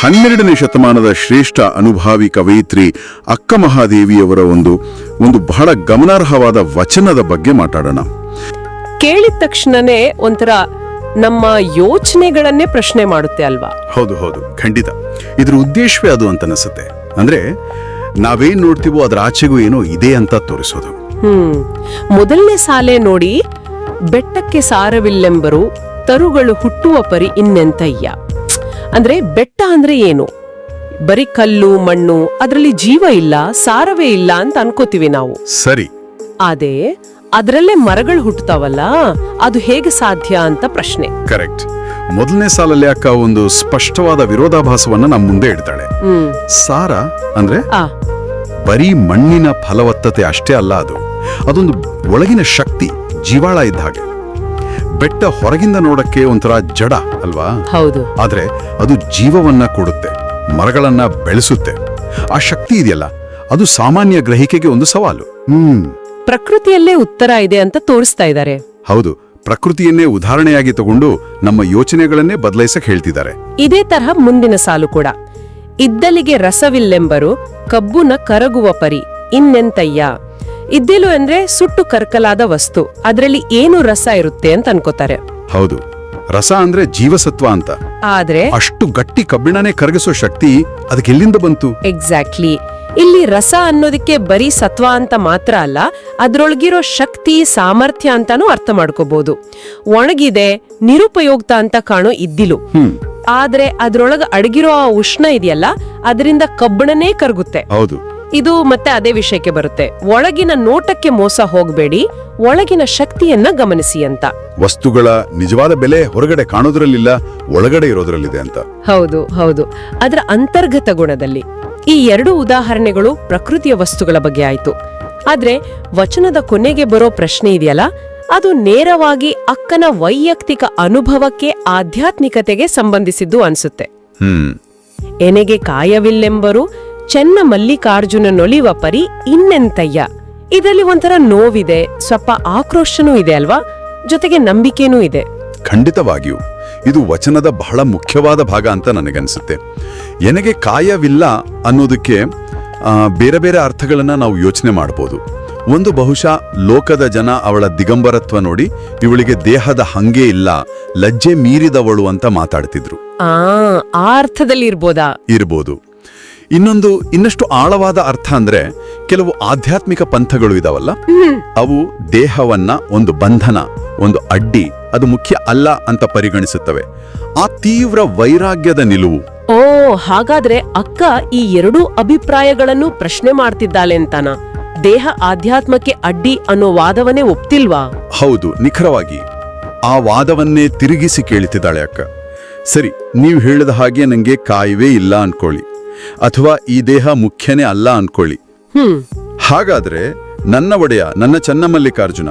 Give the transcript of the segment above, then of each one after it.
ಹನ್ನೆರಡನೇ ಶತಮಾನದ ಶ್ರೇಷ್ಠ ಅನುಭಾವಿ ಕವಯಿತ್ರಿ ಅಕ್ಕ ಮಹಾದೇವಿಯವರ ಒಂದು ಒಂದು ಬಹಳ ಗಮನಾರ್ಹವಾದ ವಚನದ ಬಗ್ಗೆ ಮಾತಾಡೋಣ. ಕೇಳಿದ ತಕ್ಷಣನೇ ಒಂಥರ ನಮ್ಮ ಯೋಚನೆಗಳನ್ನೇ ಪ್ರಶ್ನೆ ಮಾಡುತ್ತೆ ಅಲ್ವಾ? ಹೌದು ಹೌದು ಖಂಡಿತ. ಇದ್ರ ಉದ್ದೇಶವೇ ಅದು ಅಂತ ಅನಿಸುತ್ತೆ. ಅಂದ್ರೆ ನಾವೇನ್ ನೋಡ್ತೀವೋ ಅದ್ರ ಆಚೆಗೂ ಏನೋ ಇದೆ ಅಂತ ತೋರಿಸೋದು. ಹ್ಮ್. ಮೊದಲನೇ ಸಾಲೆ ನೋಡಿ ಬೆಟ್ಟಕ್ಕೆ ಸಾರವಿಲ್ಲೆಂಬರು ತರುಗಳು ಹುಟ್ಟುವ ಪರಿ ಇನ್ನೆಂತಯ್ಯ? ಅಂದ್ರೆ ಬೆಟ್ಟ ಅಂದ್ರೆ ಏನು? ಬರೀ ಕಲ್ಲು ಮಣ್ಣು ಅದರಲ್ಲಿ ಜೀವ ಇಲ್ಲ ಸಾರವೇ ಇಲ್ಲ ಅಂತ ಅನ್ಕೋತೀವಿ ನಾವು. ಸರಿ. ಅದೇ ಅದರಲ್ಲೇ ಮರಗಳು ಹುಟ್ಟುತ್ತಾವಲ್ಲ ಅದು ಹೇಗೆ ಸಾಧ್ಯ ಅಂತ ಪ್ರಶ್ನೆ. ಕರೆಕ್ಟ್. ಮೊದಲನೇ ಸಾಲಲ್ಲಿ ಅಕ್ಕ ಒಂದು ಸ್ಪಷ್ಟವಾದ ವಿರೋಧಾಭಾಸವನ್ನ ನಮ್ಮ ಮುಂದೆ ಇಡ್ತಾಳೆ. ಸಾರ ಅಂದ್ರೆ ಆ. ಬರೀ ಮಣ್ಣಿನ ಫಲವತ್ತತೆ ಅಷ್ಟೇ ಅಲ್ಲ ಅದು. ಅದೊಂದು ಒಳಗಿನ ಶಕ್ತಿ ಜೀವಾಳ ಇದ್ದ ಹಾಗೆ. ಬೆಟ್ಟ ಹೊರಗಿಂದ ನೋಡಕ್ಕೆ ಒಂಥರ ಜಡ ಅಲ್ವಾ? ಹೌದು. ಆದ್ರೆ ಅದು ಜೀವವನ್ನ ಕೊಡುತ್ತೆ ಮರಗಳನ್ನ ಬೆಳೆಸುತ್ತೆ. ಆ ಶಕ್ತಿ ಇದೆಯಲ್ಲ ಅದು ಸಾಮಾನ್ಯ ಗ್ರಹಿಕೆಗೆ ಒಂದು ಸವಾಲು. ಹ್ಮ್. ಪ್ರಕೃತಿಯಲ್ಲೇ ಉತ್ತರ ಇದೆ ಅಂತ ತೋರಿಸ್ತಾ ಇದ್ದಾರೆ ಹೌದು ಪ್ರಕೃತಿಯನ್ನೇ ಉದಾಹರಣೆಯಾಗಿ ತಗೊಂಡು ನಮ್ಮ ಯೋಚನೆಗಳನ್ನೇ ಬದಲಾಯಿಸಕ್ ಹೇಳ್ತಿದ್ದಾರೆ. ಇದೇ ತರಹ ಮುಂದಿನ ಸಾಲು ಕೂಡ. ಇದ್ದಲಿಗೆ ರಸವಿಲ್ಲೆಂಬರು ಕಬ್ಬುನ ಕರಗುವ ಪರಿ ಇನ್ನೆಂತಯ್ಯ? ಇದ್ದಿಲು ಅಂದ್ರೆ ಸುಟ್ಟು ಕರ್ಕಲಾದ ವಸ್ತು. ಅದರಲ್ಲಿ ಏನು ರಸ ಇರುತ್ತೆ ಅಂತ ಅನ್ಕೋತಾರೆ. ಹೌದು. ರಸ ಅಂದ್ರೆ ಜೀವಸತ್ವ ಅಂತ. ಆದ್ರೆ ಅಷ್ಟು ಗಟ್ಟಿ ಕಬ್ಬಿಣನೇ ಕರಗಿಸೋ ಶಕ್ತಿ ಅದಕ್ಕೆ ಎಲ್ಲಿಂದ ಬಂತು? ಎಕ್ಸಾಕ್ಟ್ಲಿ ಇಲ್ಲಿ ರಸ ಅನ್ನೋದಕ್ಕೆ ಬರೀ ಸತ್ವ ಅಂತ ಮಾತ್ರ ಅಲ್ಲ ಅದ್ರೊಳಗಿರೋ ಶಕ್ತಿ ಸಾಮರ್ಥ್ಯ ಅಂತಾನೂ ಅರ್ಥ ಮಾಡ್ಕೋಬಹುದು ಒಣಗಿದೆ ನಿರುಪಯೋಗ್ತ ಅಂತ ಕಾಣೋ ಇದ್ದಿಲು. ಆದ್ರೆ ಅದ್ರೊಳಗ ಅಡಗಿರೋ ಆ ಉಷ್ಣ ಇದೆಯಲ್ಲ ಅದರಿಂದ ಕಬ್ಬಿಣನೇ ಕರಗುತ್ತೆ. ಹೌದು. ಇದು ಮತ್ತೆ ಅದೇ ವಿಷಯಕ್ಕೆ ಬರುತ್ತೆ. ಒಳಗಿನ ನೋಟಕ್ಕೆ ಮೋಸ ಹೋಗಬೇಡಿ ಒಳಗಿನ ಶಕ್ತಿಯನ್ನ ಗಮನಿಸಿ ಅಂತ. ವಸ್ತುಗಳ ನಿಜವಾದ ಬೆಲೆ ಹೊರಗಡೆ ಕಾಣೋದ್ರಲ್ಲಿಲ್ಲ ಒಳಗಡೆ ಇರೋದ್ರಲ್ಲಿದೆ ಅಂತ. ಹೌದು ಹೌದು. ಅದರ ಅಂತರ್ಗತ ಗುಣದಲ್ಲಿ. ಈ ಎರಡು ಉದಾಹರಣೆಗಳು ಪ್ರಕೃತಿಯ ವಸ್ತುಗಳ ಬಗ್ಗೆ ಆಯ್ತು. ಆದ್ರೆ ವಚನದ ಕೊನೆಗೆ ಬರೋ ಪ್ರಶ್ನೆ ಇದೆಯಲ್ಲ? ಅದು ನೇರವಾಗಿ ಅಕ್ಕನ ವೈಯಕ್ತಿಕ ಅನುಭವಕ್ಕೆ ಆಧ್ಯಾತ್ಮಿಕತೆಗೆ ಸಂಬಂಧಿಸಿದ್ದು ಅನ್ಸುತ್ತೆ. ಹ್ಮ್. ಎನೆಗೆ ಕಾಯವಿಲ್ಲೆಂಬರು ಚೆನ್ನ ಮಲ್ಲಿಕಾರ್ಜುನನೊಲಿವ ಪರಿ ಇನ್ನೆಂತಯ್ಯ? ಇದರಲ್ಲಿ ಒಂಥರ ನೋವಿದೆ ಸ್ವಲ್ಪ ಆಕ್ರೋಶನೂ ಇದೆ ಅಲ್ವಾ? ಜೊತೆಗೆ ನಂಬಿಕೆನೂ ಇದೆ. ಖಂಡಿತವಾಗಿಯೂ. ಇದು ವಚನದ ಬಹಳ ಮುಖ್ಯವಾದ ಭಾಗ ಅಂತ ನನಗನ್ಸುತ್ತೆ. ಎನಗೆ ಕಾಯವಿಲ್ಲ ಅನ್ನೋದಕ್ಕೆ ಬೇರೆ ಬೇರೆ ಅರ್ಥಗಳನ್ನು ನಾವು ಯೋಚನೆ ಮಾಡ್ಬೋದು. ಒಂದು ಬಹುಶಃ ಲೋಕದ ಜನ ಅವಳ ದಿಗಂಬರತ್ವ ನೋಡಿ ಇವಳಿಗೆ ದೇಹದ ಹಂಗೆ ಇಲ್ಲ ಲಜ್ಜೆ ಮೀರಿದವಳು ಅಂತ ಮಾತಾಡ್ತಿದ್ರು. ಆ ಆ ಅರ್ಥದಲ್ಲಿ ಇರ್ಬೋದಾ ಇರ್ಬೋದು. ಇನ್ನೊಂದು ಇನ್ನಷ್ಟು ಆಳವಾದ ಅರ್ಥ ಅಂದ್ರೆ ಕೆಲವು ಆಧ್ಯಾತ್ಮಿಕ ಪಂಥಗಳು ಇದಾವಲ್ಲ? ಅವು ದೇಹವನ್ನ ಒಂದು ಬಂಧನ ಒಂದು ಅಡ್ಡಿ ಅದು ಮುಖ್ಯ ಅಲ್ಲ ಅಂತ ಪರಿಗಣಿಸುತ್ತವೆ. ಆ ತೀವ್ರ ವೈರಾಗ್ಯದ ನಿಲುವು. ಓ ಹಾಗಾದ್ರೆ ಅಕ್ಕ ಈ ಎರಡೂ ಅಭಿಪ್ರಾಯಗಳನ್ನು ಪ್ರಶ್ನೆ ಮಾಡ್ತಿದ್ದಾಳೆ ಅಂತಾನ? ದೇಹ ಆಧ್ಯಾತ್ಮಕ್ಕೆ ಅಡ್ಡಿ ಅನ್ನೋ ವಾದವನ್ನೇ ಒಪ್ತಿಲ್ವಾ? ಹೌದು ನಿಖರವಾಗಿ. ಆ ವಾದವನ್ನೇ ತಿರುಗಿಸಿ ಕೇಳುತ್ತಿದ್ದಾಳೆ ಅಕ್ಕ. ಸರಿ ನೀವು ಹೇಳಿದ ಹಾಗೆ ನಂಗೆ ಕಾಯವೇ ಇಲ್ಲ ಅನ್ಕೊಳ್ಳಿ. ಅಥವಾ ಈ ದೇಹ ಮುಖ್ಯನೇ ಅಲ್ಲ ಅನ್ಕೊಳ್ಳಿ. ಹಾಗಾದ್ರೆ ನನ್ನ ಒಡೆಯ ನನ್ನ ಚನ್ನಮಲ್ಲಿಕಾರ್ಜುನ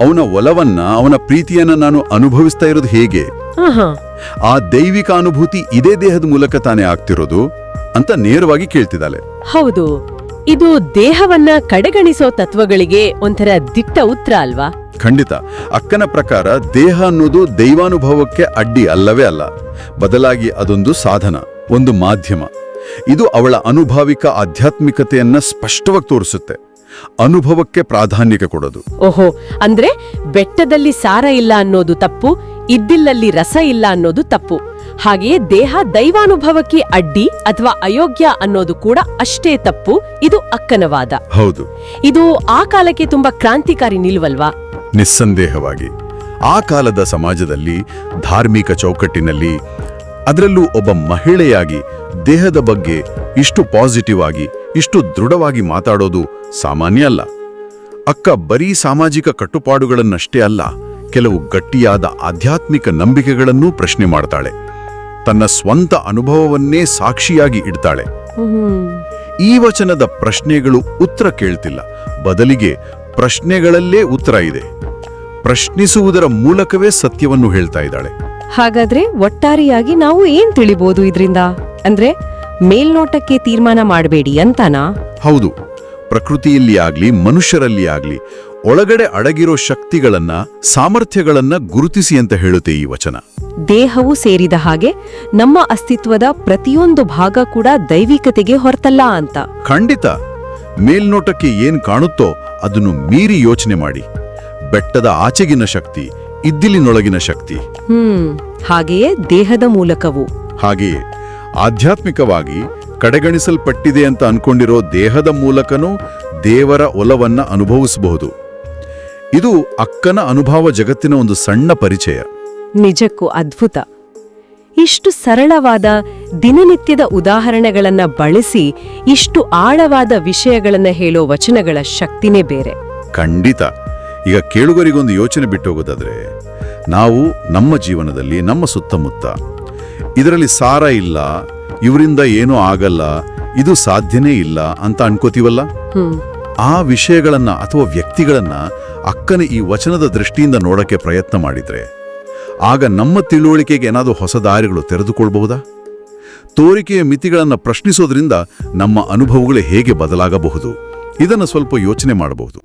ಅವನ ಒಲವನ್ನ ಅವನ ಪ್ರೀತಿಯನ್ನ ನಾನು ಅನುಭವಿಸ್ತಾ ಇರೋದು ಹೇಗೆ? ಆ ದೈವಿಕ ಅನುಭೂತಿ ಇದೇ ದೇಹದ ಮೂಲಕ ತಾನೇ ಆಗ್ತಿರೋದು ಅಂತ ನೇರವಾಗಿ ಕೇಳ್ತಿದ್ದಾಳೆ. ಹೌದು. ಇದು ದೇಹವನ್ನ ಕಡೆಗಣಿಸೋ ತತ್ವಗಳಿಗೆ ಒಂಥರ ದಿಟ್ಟ ಉತ್ತರ ಅಲ್ವಾ? ಖಂಡಿತ. ಅಕ್ಕನ ಪ್ರಕಾರ ದೇಹ ಅನ್ನೋದು ದೈವಾನುಭವಕ್ಕೆ ಅಡ್ಡಿ ಅಲ್ಲವೇ ಅಲ್ಲ. ಬದಲಾಗಿ ಅದೊಂದು ಸಾಧನ ಒಂದು ಮಾಧ್ಯಮ. ಇದು ಅವಳ ಅನುಭಾವಿಕ ಆಧ್ಯಾತ್ಮಿಕತೆಯನ್ನ ಸ್ಪಷ್ಟವಾಗಿ ತೋರಿಸುತ್ತೆ. ಅನುಭವಕ್ಕೆ ಪ್ರಾಧಾನ್ಯತೆ ಕೊಡೋದು. ಓಹೋ ಅಂದ್ರೆ ಬೆಟ್ಟದಲ್ಲಿ ಸಾರ ಇಲ್ಲ ಅನ್ನೋದು ತಪ್ಪು ಇದ್ದಿಲ್ಲಲ್ಲಿ ರಸ ಇಲ್ಲ ಅನ್ನೋದು ತಪ್ಪು. ಹಾಗೆಯೇ ದೇಹ ದೈವಾನುಭವಕ್ಕೆ ಅಡ್ಡಿ ಅಥವಾ ಅಯೋಗ್ಯ ಅನ್ನೋದು ಕೂಡ ಅಷ್ಟೇ ತಪ್ಪು ಇದು ಅಕ್ಕನವಾದ. ಹೌದು. ಇದು ಆ ಕಾಲಕ್ಕೆ ತುಂಬಾ ಕ್ರಾಂತಿಕಾರಿ ನಿಲ್ವಲ್ವಾ? ನಿಸ್ಸಂದೇಹವಾಗಿ. ಆ ಕಾಲದ ಸಮಾಜದಲ್ಲಿ ಧಾರ್ಮಿಕ ಚೌಕಟ್ಟಿನಲ್ಲಿ ಅದರಲ್ಲೂ ಒಬ್ಬ ಮಹಿಳೆಯಾಗಿ ದೇಹದ ಬಗ್ಗೆ ಇಷ್ಟು ಪಾಸಿಟಿವ್ ಆಗಿ, ಇಷ್ಟು ದೃಢವಾಗಿ ಮಾತಾಡೋದು ಸಾಮಾನ್ಯ ಅಲ್ಲ. ಅಕ್ಕ ಬರೀ ಸಾಮಾಜಿಕ ಕಟ್ಟುಪಾಡುಗಳನ್ನಷ್ಟೇ ಅಲ್ಲ, ಕೆಲವು ಗಟ್ಟಿಯಾದ ಆಧ್ಯಾತ್ಮಿಕ ನಂಬಿಕೆಗಳನ್ನೂ ಪ್ರಶ್ನೆ ಮಾಡ್ತಾಳೆ. ತನ್ನ ಸ್ವಂತ ಅನುಭವವನ್ನೇ ಸಾಕ್ಷಿಯಾಗಿ ಇಡ್ತಾಳೆ. ಈ ವಚನದ ಪ್ರಶ್ನೆಗಳು ಉತ್ತರ ಕೇಳ್ತಿಲ್ಲ, ಬದಲಿಗೆ ಪ್ರಶ್ನೆಗಳಲ್ಲೇ ಉತ್ತರ ಇದೆ. ಪ್ರಶ್ನಿಸುವುದರ ಮೂಲಕವೇ ಸತ್ಯವನ್ನು ಹೇಳ್ತಾ ಇದ್ದಾಳೆ. ಹಾಗಾದ್ರೆ ಒಟ್ಟಾರೆಯಾಗಿ ನಾವು ಏನ್ ತಿಳಿಬಹುದು ಇದರಿಂದ? ಅಂದ್ರೆ ಮೇಲ್ನೋಟಕ್ಕೆ ತೀರ್ಮಾನ ಮಾಡಬೇಡಿ ಅಂತಾನಾ? ಹೌದು. ಪ್ರಕೃತಿಯಲ್ಲಿ ಆಗ್ಲಿ ಮನುಷ್ಯರಲ್ಲಿ ಆಗ್ಲಿ ಒಳಗಡೆ ಅಡಗಿರೋ ಶಕ್ತಿಗಳನ್ನ ಸಾಮರ್ಥ್ಯಗಳನ್ನ ಗುರುತಿಸಿ ಅಂತ ಹೇಳುತ್ತೆ ಈ ವಚನ. ದೇಹವು ಸೇರಿದ ಹಾಗೆ ನಮ್ಮ ಅಸ್ತಿತ್ವದ ಪ್ರತಿಯೊಂದು ಭಾಗ ಕೂಡ ದೈವಿಕತೆಗೆ ಹೊರತಲ್ಲ ಅಂತ. ಖಂಡಿತ. ಮೇಲ್ನೋಟಕ್ಕೆ ಏನ್ ಕಾಣುತ್ತೋ ಅದನ್ನು ಮೀರಿ ಯೋಚನೆ ಮಾಡಿ. ಬೆಟ್ಟದ ಆಚೆಗಿನ ಶಕ್ತಿ ಇದ್ದಿಲಿನೊಳಗಿನ ಶಕ್ತಿ. ಹ್ಮ್ ಹಾಗೆಯೇ ದೇಹದ ಮೂಲಕವೂ. ಹಾಗೆಯೇ ಆಧ್ಯಾತ್ಮಿಕವಾಗಿ ಕಡೆಗಣಿಸಲ್ಪಟ್ಟಿದೆ ಅಂತ ಅನ್ಕೊಂಡಿರೋ ದೇಹದ ಮೂಲಕನೂ ದೇವರ ಒಲವನ್ನ ಅನುಭವಿಸಬಹುದು. ಇದು ಅಕ್ಕನ ಅನುಭವ ಜಗತ್ತಿನ ಒಂದು ಸಣ್ಣ ಪರಿಚಯ. ನಿಜಕ್ಕೂ ಅದ್ಭುತ. ಇಷ್ಟು ಸರಳವಾದ ದಿನನಿತ್ಯದ ಉದಾಹರಣೆಗಳನ್ನ ಬಳಸಿ ಇಷ್ಟು ಆಳವಾದ ವಿಷಯಗಳನ್ನ ಹೇಳೋ ವಚನಗಳ ಶಕ್ತಿನೇ ಬೇರೆ. ಖಂಡಿತ. ಈಗ ಕೇಳುಗರಿಗೊಂದು ಯೋಚನೆ ಬಿಟ್ಟು ಹೋಗೋದಾದ್ರೆ ನಾವು ನಮ್ಮ ಜೀವನದಲ್ಲಿ ನಮ್ಮ ಸುತ್ತಮುತ್ತ ಇದರಲ್ಲಿ ಸಾರ ಇಲ್ಲ ಇವರಿಂದ ಏನೂ ಆಗಲ್ಲ ಇದು ಸಾಧ್ಯನೇ ಇಲ್ಲ ಅಂತ ಅನ್ಕೋತೀವಲ್ಲ? ಆ ವಿಷಯಗಳನ್ನ ಅಥವಾ ವ್ಯಕ್ತಿಗಳನ್ನ ಅಕ್ಕನ ಈ ವಚನದ ದೃಷ್ಟಿಯಿಂದ ನೋಡಕ್ಕೆ ಪ್ರಯತ್ನ ಮಾಡಿದ್ರೆ ಆಗ ನಮ್ಮ ತಿಳುವಳಿಕೆಗೆ ಏನಾದರೂ ಹೊಸ ದಾರಿಗಳು ತೆರೆದುಕೊಳ್ಬಹುದಾ? ತೋರಿಕೆಯ ಮಿತಿಗಳನ್ನು ಪ್ರಶ್ನಿಸೋದ್ರಿಂದ ನಮ್ಮ ಅನುಭವಗಳು ಹೇಗೆ ಬದಲಾಗಬಹುದು? ಇದನ್ನು ಸ್ವಲ್ಪ ಯೋಚನೆ ಮಾಡಬಹುದು.